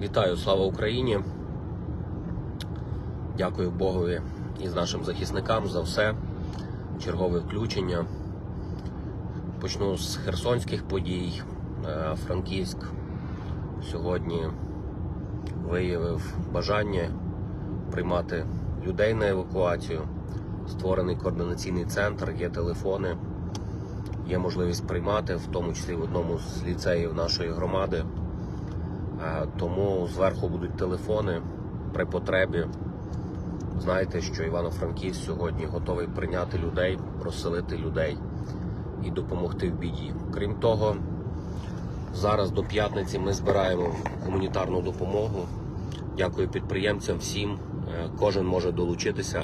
Вітаю, слава Україні! Дякую Богові і нашим захисникам за все. Чергове включення. Почну з херсонських подій. Е, Франківськ сьогодні виявив бажання приймати людей на евакуацію. Створений координаційний центр, є телефони, є можливість приймати, в тому числі в одному з ліцеїв нашої громади. Е, Тому зверху будуть телефони при потребі. Знаєте, що Івано-Франківськ сьогодні готовий прийняти людей, розселити людей і допомогти в біді. Крім того, зараз до п'ятниці ми збираємо гуманітарну допомогу. Дякую підприємцям всім. Е, Кожен може долучитися,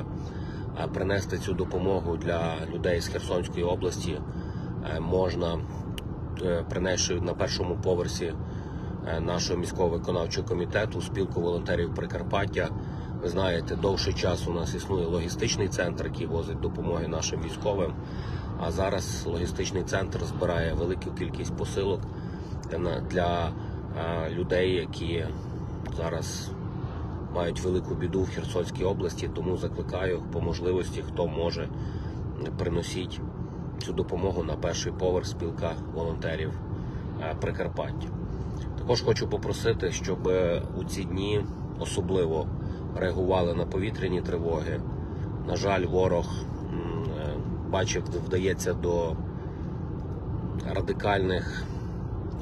е, принести цю допомогу для людей з Херсонської області. Можна, принесши на першому поверсі нашого міського виконавчого комітету, спілку волонтерів Прикарпаття. Ви знаєте, довший час у нас існує логістичний центр, який возить допомоги нашим військовим. А зараз логістичний центр збирає велику кількість посилок для, для е, людей, які зараз мають велику біду в Херсонській області. Тому закликаю по можливості, хто може приносіть цю допомогу на перший поверх спілка волонтерів е, Прикарпаття. Також хочу попросити, щоб е, у ці дні особливо реагували на повітряні тривоги. На жаль, ворог е, бачив, вдається до радикальних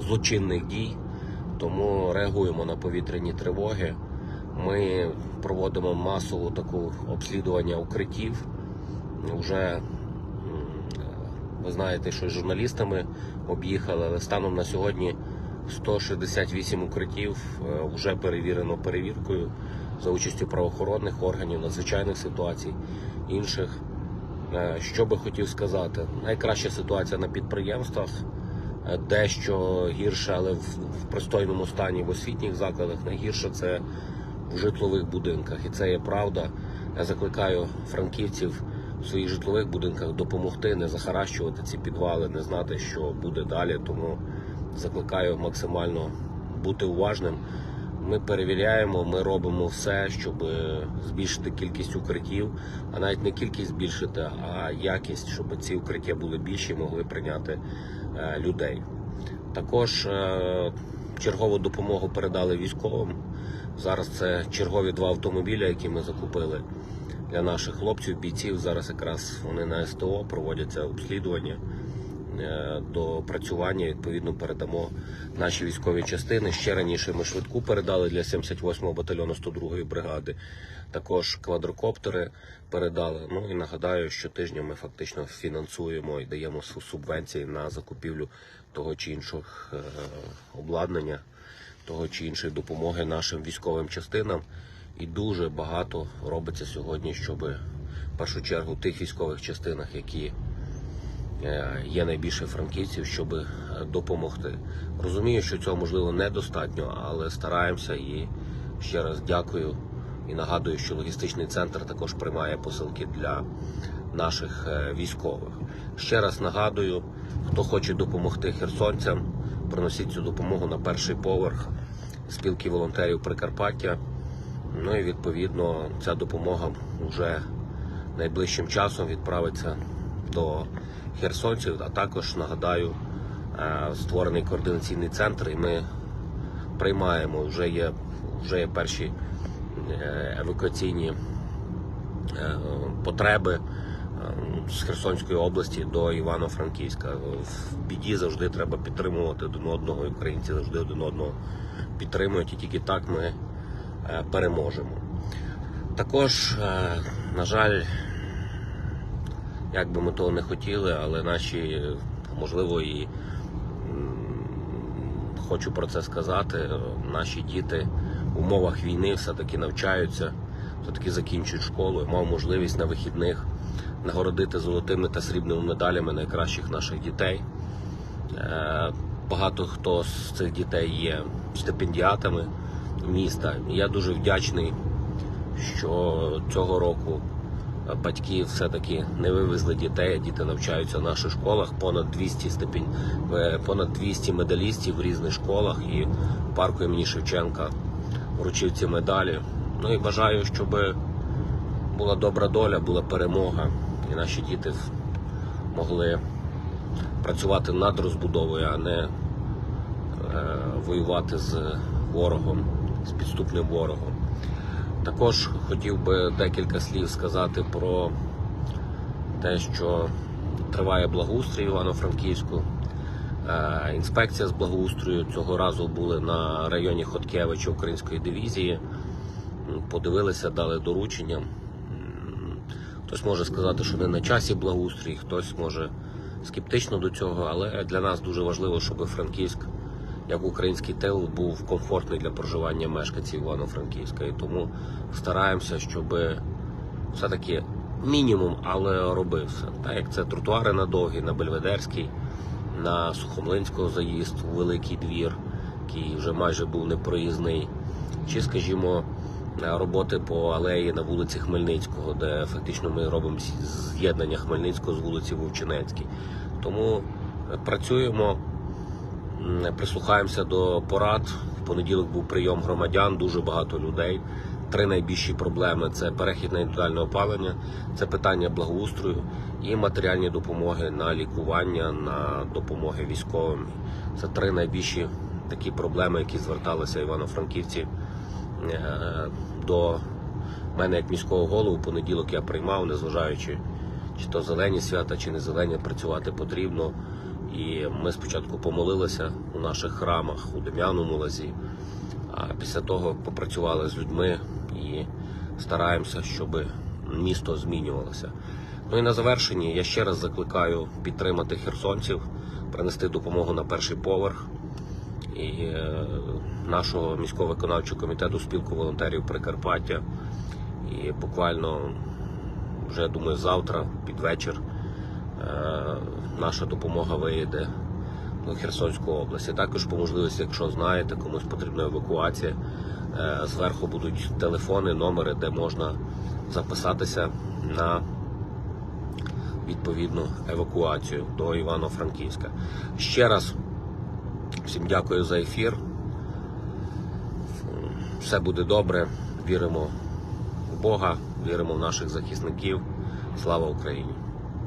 злочинних дій, тому реагуємо на повітряні тривоги. Ми проводимо масову таку обслідування укриттів. Вже ви знаєте, що з журналістами об'їхали, але станом на сьогодні 168 укриттів е, вже перевірено перевіркою за участю правоохоронних органів, надзвичайних ситуацій, інших. Е, Що би хотів сказати, найкраща ситуація на підприємствах, е, дещо гірше, але в, пристойному стані в освітніх закладах. Найгірше це в житлових будинках. І це є правда. Я закликаю франківців в своїх житлових будинках допомогти, не захаращувати ці підвали, не знати, що буде далі. Тому закликаю максимально бути уважним. Ми перевіряємо, ми робимо все, щоб збільшити кількість укриттів, а навіть не кількість збільшити, а якість, щоб ці укриття були більші, і могли прийняти е, людей. Також е, чергову допомогу передали військовим. Зараз це чергові два автомобіля, які ми закупили для наших хлопців, бійців. Зараз якраз вони на СТО проводяться обслідування е, до працювання. Відповідно, передамо наші військові частини. Ще раніше ми швидку передали для 78-го батальйону 102-ї бригади. Також квадрокоптери передали. Ну і нагадаю, що тижня ми фактично фінансуємо і даємо субвенції на закупівлю того чи іншого е, обладнання, того чи іншої допомоги нашим військовим частинам. І дуже багато робиться сьогодні, щоб в першу чергу в тих військових частинах, які є найбільше франківців, щоб е, допомогти. Розумію, що цього можливо недостатньо, але стараємося і ще раз дякую і нагадую, що логістичний центр також приймає посилки для наших е, військових. Ще раз нагадую, хто хоче допомогти херсонцям, приносіть цю допомогу на перший поверх спілки волонтерів Прикарпаття. Ну і відповідно ця допомога вже найближчим часом відправиться до херсонців. А також нагадаю, е, створений координаційний центр, і ми приймаємо вже є вже є перші е, евакуаційні е, потреби з Херсонської області до Івано-Франківська. В біді завжди треба підтримувати один одного, українці завжди один одного підтримують, і тільки так ми переможемо. Також, на жаль, як би ми того не хотіли, але наші, можливо, і хочу про це сказати, наші діти в умовах війни все-таки навчаються, все-таки закінчують школу. Я мав можливість на вихідних нагородити золотими та срібними медалями найкращих наших дітей. Е, Багато хто з цих дітей є стипендіатами міста. Я дуже вдячний, що цього року батьки все-таки не вивезли дітей, а діти навчаються в наших школах. Понад 200 стипен... е, понад 200 медалістів в різних школах і парку імені Шевченка вручив ці медалі. Ну і бажаю, щоб була добра доля, була перемога, і наші діти могли працювати над розбудовою, а не е, воювати з ворогом, з підступним ворогом. Також хотів би декілька слів сказати про те, що триває благоустрій Івано-Франківську. Е, Інспекція з благоустрою цього разу були на районі Хоткевича Української дивізії. Подивилися, дали доручення. Хтось може сказати, що не на часі благоустрій, хтось може скептично до цього, але для нас дуже важливо, щоб Франківськ, як український тил, був комфортний для проживання мешканців Івано-Франківська. І тому стараємося, щоб все-таки мінімум, але робився. Так як це тротуари на довгий, на Бельведерський, на Сухомлинського заїзд у Великий двір, який вже майже був непроїзний, чи, скажімо, роботи по алеї на вулиці Хмельницького, де фактично ми робимо з'єднання Хмельницького з вулиці Вовчинецькій. Тому працюємо, прислухаємося до порад. В понеділок був прийом громадян, дуже багато людей. Три найбільші проблеми це перехід на індивідуальне опалення, це питання благоустрою і матеріальні допомоги на лікування, на допомоги військовим. Це три найбільші такі проблеми, які зверталися івано-франківці е, до мене як міського голову. Понеділок я приймав, незважаючи чи то зелені свята, чи не зелені, працювати потрібно. І ми спочатку помолилися у наших храмах у Дем'яному лазі, а після того попрацювали з людьми і стараємося, щоб місто змінювалося. Ну і на завершенні я ще раз закликаю підтримати херсонців, принести допомогу на перший поверх і е, нашого міського виконавчого комітету спілку волонтерів Прикарпаття. І буквально вже думаю, завтра під вечір наша допомога виїде до Херсонської області. Також по можливості, якщо знаєте, комусь потрібна евакуація, е, зверху будуть телефони, номери, де можна записатися на відповідну евакуацію до Івано-Франківська. Ще раз всім дякую за ефір. Все буде добре. Віримо в Бога, віримо в наших захисників. Слава Україні!